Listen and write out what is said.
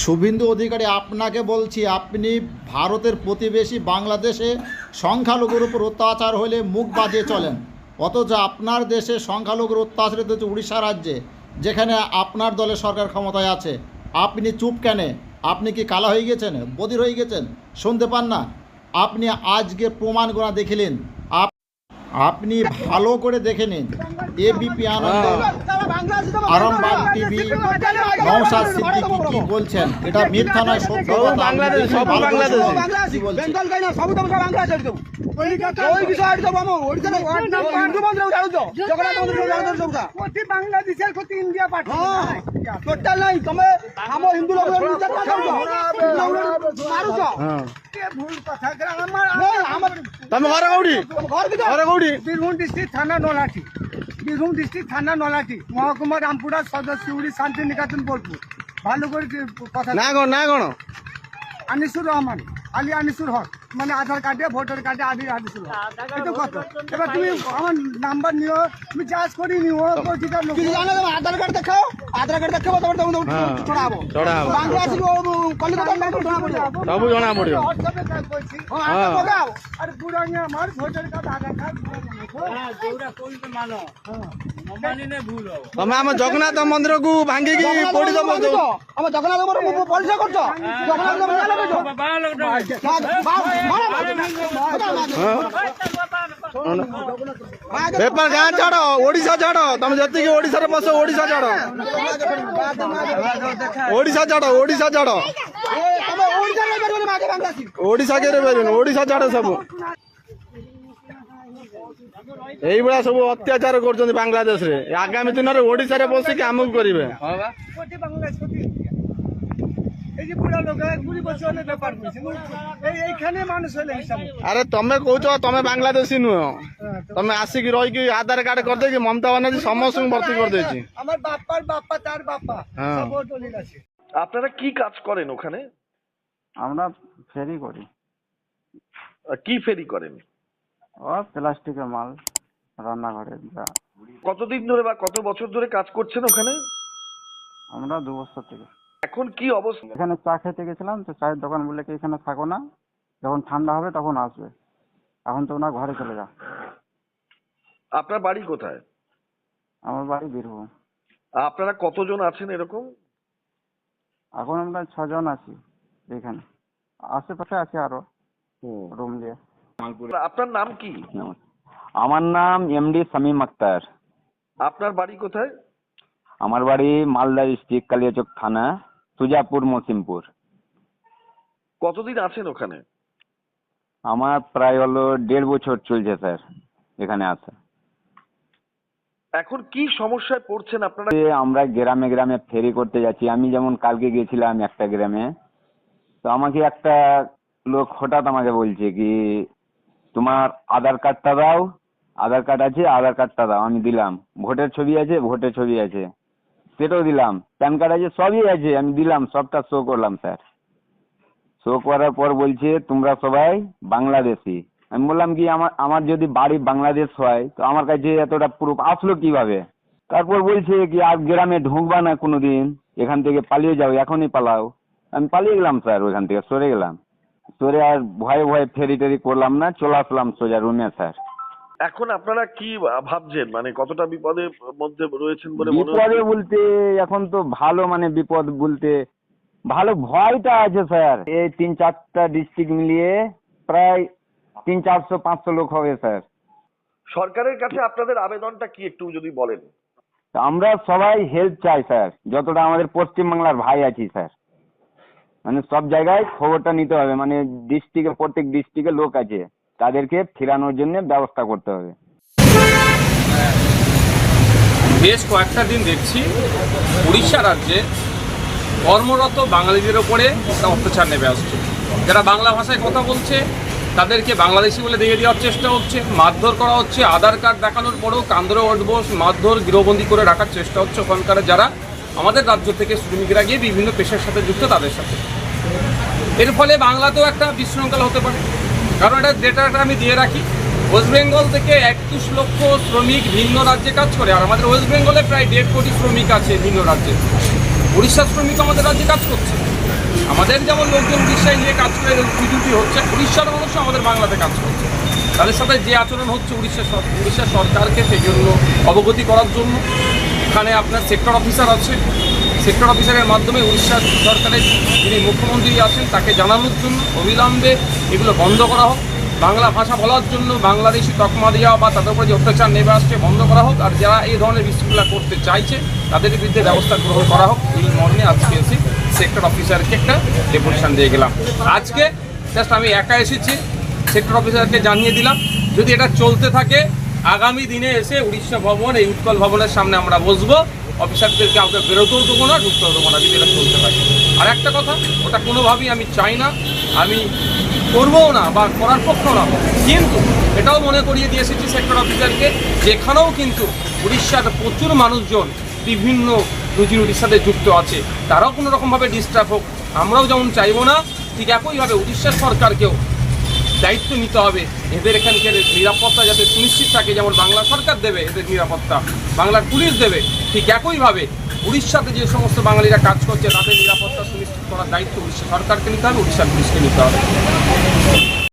শুভেন্দু অধিকারী, আপনাকে বলছি, আপনি ভারতের প্রতিবেশী বাংলাদেশে সংখ্যালঘুর উপর অত্যাচার হলে মুখ বাজিয়ে চলেন। অথচ আপনার দেশে সংখ্যালঘুর অত্যাচারিত হচ্ছে উড়িষ্যা রাজ্যে, যেখানে আপনার দলের সরকার ক্ষমতায় আছে। আপনি চুপ কেনে? আপনি কি কালা হয়ে গেছেন? বদির হয়ে গেছেন? শুনতে পান না। আপনি আজকে প্রমাণগুলো দেখিলেন। আপ আপনি ভালো করে দেখে নিন। এবিপি আনন্দ টিভি নওশাদ সিদ্দিকি কি বলছেন? এটা মিথ্যা নয় সত্য বাংলাদেশ সব বাংলাদেশ। সব ওই বিষয় ইন্ডিয়া টোটাল নাই। তুমি হিন্দু লোক ভুল কথা আমার ଆମର ତମ ଘର କୋଉଠି ଘର ଭିତରେ ଘର କୋଉଠି বীরভূম ডিস্ট্রিক্ট থানা নলাটি বীরভূম ডিস্ট্রিক্ট থানা নলাটি মহকুমা রামপুরা সদর শিউড়ি শান্তিনিকেতন বোলপুর ভালো করে কি কথা ନା କ'ଣ না କ'ଣ আনিসুর রহমান আলী আনিসুর হক মানে আধার কার্ডে ভোটার কার্ডে আদি আনিসুর হক। এটা কত? এবার তুমি আমার নাম্বার নিও তুমি চার্জ করি নিও কোথাকার লোক তুমি জানো আধার কার্ড দেখাও? আধার কার্ড দেখাবো তবে তুমি ছড়াবো। ছড়াবো। বাংলা ছিল কলিকাতার নাম ছড়াবো। সব জানা পড়িও হোয়াটসঅ্যাপে কইছি হ্যাঁ আর বুড়াঙ্গি আমার ভোটার কার্ড আধার কার্ড ତମେ ଆମ ଜଗନ୍ନାଥ ମନ୍ଦିରକୁ ଭାଙ୍ଗିକି ପୋଡ଼ି ଦବ ଯୋଉ ଆମ ଜଗନ୍ନାଥ ପରିଚୟ କରୁଛ ଜଗନ୍ନାଥ ତମେ ଜାଣିଲ କରୁଛ ବେପାର ଗାଁ ଛାଡ଼ ଓଡ଼ିଶା ଛାଡ଼ ତମେ ଯେତିକି ଓଡ଼ିଶାରେ ବସ ଓଡ଼ିଶା ଛାଡ଼ ଓଡ଼ିଶା ଛାଡ଼ ଓଡ଼ିଶା ଛାଡ଼ ତମେ ଓଡିଶା ରହିପାରିବନି ମାଗେ ବାଙ୍ଗଲା ଆସିବ ଓଡ଼ିଶା କେରେ ପାରିବନି ଓଡ଼ିଶା ଛାଡ଼ ସବୁ এইভাবে সব অত্যাচার করছেন বাংলাদেশ। আগামী দিনের ওড়িশার বসিকি আমুক করবে। আরে তুমি কৌছ তুমি বাংলাদেশী নুহ। তুমি আসিকি রইকি আধার কার্ড করেদেছি মমতা বানার্জী সমস্ত ভর্তি করে দিয়েছি। আমার বাপার বাপা তার বাপা হ্যাঁ। আপনারা কি কাজ করেন ওখানে? আমরা ফেরি করি। কি ফেরি করেন? ও প্লাস্টিকের মাল রান্নাঘরে যা। কতদিন ধরে বা কত বছর ধরে কাজ করছেন ওখানে? আমরা দু বছর থেকে। এখন কি অবস্থা? এখানে চা খেতে গেছিলাম তো চায়ের দোকান বলে কি এখানে থাকো না? যখন ঠান্ডা হবে তখন আসবে। এখন তো ওনার ঘরে চলে যা আপনার বাড়ি কোথায়? আমার বাড়ি বীরভূম। আপনারা কতজন আছেন এরকম? এখন আমরা ছজন আছি এখানে। আশেপাশে আছে আরও। রুম দিয়ে। আপনার নাম কি? আমার নাম এমডি শামীম আক্তার। আপনার বাড়ি কোথায়? আমার বাড়ি মালদা ডিস্ট্রিক্ট কালিয়াচক থানা সুজাপুর মসিমপুর। কতদিন আছেন ওখানে? আমার প্রায় হলো দেড় বছর চলছে স্যার এখানে আসা এখন কি সমস্যায় পড়ছেন আপনারা? আমরা গ্রামে গ্রামে ফেরি করতে যাচ্ছি। আমি যেমন কালকে গেছিলাম একটা গ্রামে তো আমাকে একটা লোক হঠাৎ আমাকে বলছে কি তোমার আধার কার্ডটা দাও, আধার কার্ড আছে, আধার কার্ডটা দাও, আমি দিলাম। ভোটের ছবি আছে, ভোটের ছবি আছে। সেটাও দিলাম। প্যান কার্ড আছে, সবই আছে, আমি দিলাম, সবটা শো করলাম স্যার শো করার পর বলছে, তোমরা সবাই বাংলাদেশি। আমি বললাম কি, আমার আমার যদি বাড়ি বাংলাদেশ হয়, তো আমার কাছে এতটা প্রুফ আসলো কীভাবে? তারপর বলছে কি, আর গ্রামে ঢুকবা না কোনোদিন, এখান থেকে পালিয়ে যাও, এখনই পালাও। আমি পালিয়ে গেলাম স্যার ওইখান থেকে সরে গেলাম। সরে আর ভয়ে ভয়ে ফেরি টেরি করলাম না চলে আসলাম সোজা রুমে স্যার। এখন আপনারা কি ভাবছেন? মানে কতটা বিপদের মধ্যে রয়েছেন বলে বিপদে বলতে এখন তো ভালো মানে বিপদ বলতে ভালো ভয়টা আছে স্যার। এই তিন চারটা ডিস্ট্রিক্ট মিলিয়ে প্রায় তিন চারশো পাঁচশো লোক হবে স্যার। সরকারের কাছে আপনাদের আবেদনটা কি একটু যদি বলেন? আমরা সবাই হেল্প চাই স্যার। যতটা আমাদের পশ্চিমবাংলার ভাই আছি স্যার। মানে সব জায়গায় খবরটা নিতে হবে। মানে ডিস্ট্রিক্টে প্রত্যেক ডিস্ট্রিক্টে লোক আছে। তাদেরকে ফেরানোর জন্য ব্যবস্থা করতে হবে। বেশ কয়েকটা দিন দেখছি উড়িষ্যা রাজ্যে কর্মরত বাঙালিদের ওপরে একটা অত্যাচার নেমে আসছে। যারা বাংলা ভাষায় কথা বলছে, তাদেরকে বাংলাদেশি বলে দিয়ে দেওয়ার চেষ্টা হচ্ছে, মারধর করা হচ্ছে, আধার কার্ড দেখানোর পরেও কান্দরে ওঠবোস মারধর গৃহবন্দী করে রাখার চেষ্টা হচ্ছে ওখানকার যারা আমাদের রাজ্য থেকে শ্রমিকরা গিয়ে বিভিন্ন পেশার সাথে যুক্ত তাদের সাথে। এর ফলে বাংলাতেও একটা বিশৃঙ্খলা হতে পারে। কারণ এটা ডেটাটা আমি দিয়ে রাখি, ওয়েস্ট বেঙ্গল থেকে একুশ লক্ষ শ্রমিক ভিন্ন রাজ্যে কাজ করে, আর আমাদের ওয়েস্ট বেঙ্গলে প্রায় দেড় কোটি শ্রমিক আছে ভিন্ন রাজ্যে। উড়িষ্যার শ্রমিক আমাদের রাজ্যে কাজ করছে। আমাদের যেমন লোকজন উড়িষ্যায় নিয়ে কাজ করে ডিউটি হচ্ছে, উড়িষ্যার মানুষও আমাদের বাংলাতে কাজ করছে। তাদের সাথে যে আচরণ হচ্ছে উড়িষ্যা উড়িষ্যা সরকারকে সেই জন্য অবগতি করার জন্য। এখানে আপনার সেক্টর অফিসার আছে। সেক্টর অফিসারের মাধ্যমে উড়িষ্যা সরকারের যিনি মুখ্যমন্ত্রী আছেন, তাকে জানানোর জন্য অবিলম্বে এগুলো বন্ধ করা হোক। বাংলা ভাষা বলার জন্য বাংলাদেশি তকমা দেওয়া বা তাদের উপরে যে অত্যাচার নেমে আসছে বন্ধ করা হোক। আর যারা এই ধরনের বিশৃঙ্খলা করতে চাইছে, তাদের বিরুদ্ধে ব্যবস্থা গ্রহণ করা হোক। এই মর্মে আজকে এসে সেক্টর অফিসারকে একটা ডেপুটেশন দিয়ে গেলাম। আজকে জাস্ট আমি একা এসেছি সেক্টর অফিসারকে জানিয়ে দিলাম। যদি এটা চলতে থাকে আগামী দিনে এসে উড়িষ্যা ভবন, এই উৎকল ভবনের সামনে আমরা বসবো। অফিসারদেরকে কাউকে বেরোতেও দেবো না, ঢুকতেও দেবো না, যদি এটা চলতে থাকে। আর একটা কথা, ওটা কোনোভাবেই আমি চাই না, আমি করবও না বা করার পক্ষও না। কিন্তু এটাও মনে করিয়ে দিয়ে এসেছি সেক্টর অফিসারকে যেখানেও কিন্তু উড়িষ্যার প্রচুর মানুষজন বিভিন্ন রুজি রুটির সাথে যুক্ত আছে। তারাও কোনো রকমভাবে ডিস্টার্ব হোক, আমরাও যেমন চাইব না, ঠিক একইভাবে উড়িষ্যা সরকারকেও দায়িত্ব নিতে হবে। এদের এখানকার নিরাপত্তা যাতে সুনিশ্চিত থাকে, যেমন বাংলা সরকার দেবে এদের নিরাপত্তা, বাংলার পুলিশ দেবে, ঠিক একইভাবে উড়িষ্যাতে যে সমস্ত বাঙালিরা কাজ করছে, তাদের নিরাপত্তা সুনিশ্চিত করার দায়িত্ব উড়িষ্যা সরকারকে নিতে হবে, উড়িষ্যার পুলিশকে নিতে হবে।